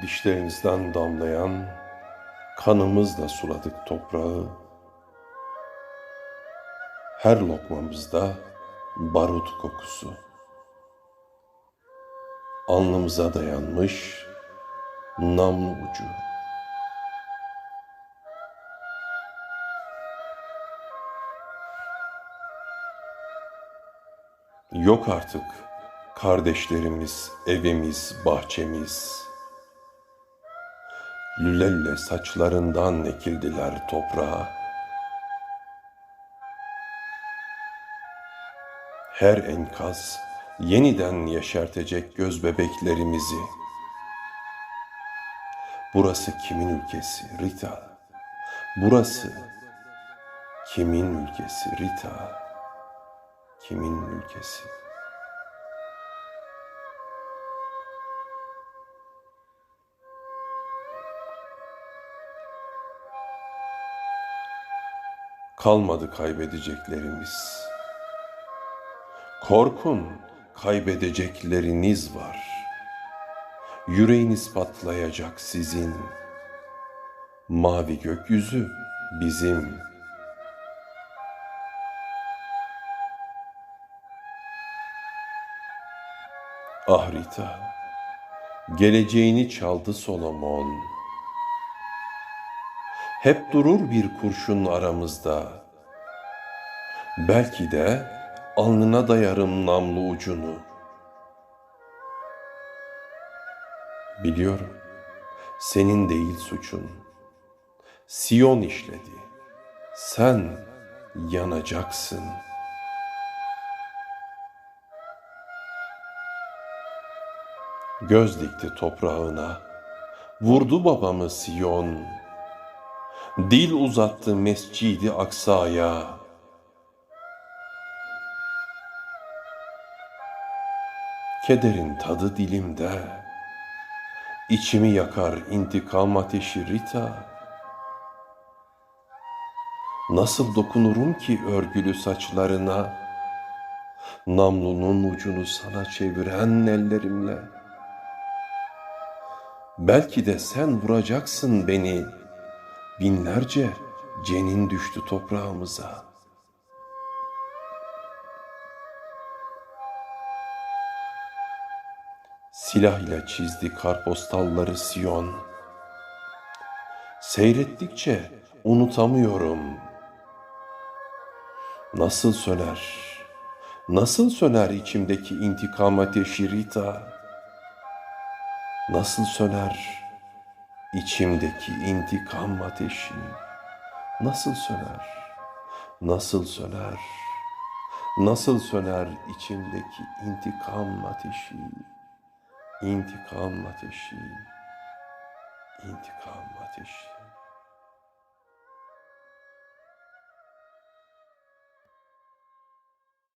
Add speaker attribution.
Speaker 1: Dişlerinizden damlayan kanımızla suladık toprağı. Her lokmamızda barut kokusu. Alnımıza dayanmış namlu ucu. Yok artık kardeşlerimiz, evimiz, bahçemiz. Lüle lüle saçlarından ekildiler toprağa. Her enkaz yeniden yeşertecek göz bebeklerimizi. Burası kimin ülkesi Rita? Burası kimin ülkesi Rita? Kimin ülkesi? Kalmadı kaybedeceklerimiz. Korkun, kaybedecekleriniz var. Yüreğiniz patlayacak sizin. Mavi gökyüzü bizim. Ah Rita, geleceğini çaldı Solomon. Hep durur bir kurşun aramızda. Belki de alnına dayarım namlu ucunu. Biliyorum, senin değil suçun. Siyon işledi. Sen yanacaksın. Göz dikti toprağına. Vurdu babamı Siyon. Dil uzattı Mescidi Aksa'ya. Kederin tadı dilimde. İçimi yakar intikam ateşi Rita. Nasıl dokunurum ki örgülü saçlarına? Namlunun ucunu sana çeviren ellerimle. Belki de sen vuracaksın beni. Binlerce cenin düştü toprağımıza. Silah ile çizdi karpostalları Siyon. Seyrettikçe unutamıyorum. Nasıl söner, nasıl söner içimdeki intikam ateşi Rita? Nasıl söner içimdeki intikam ateşi? Nasıl söner, nasıl söner, nasıl söner içimdeki intikam ateşi? İntikam ateşi, intikam ateşi.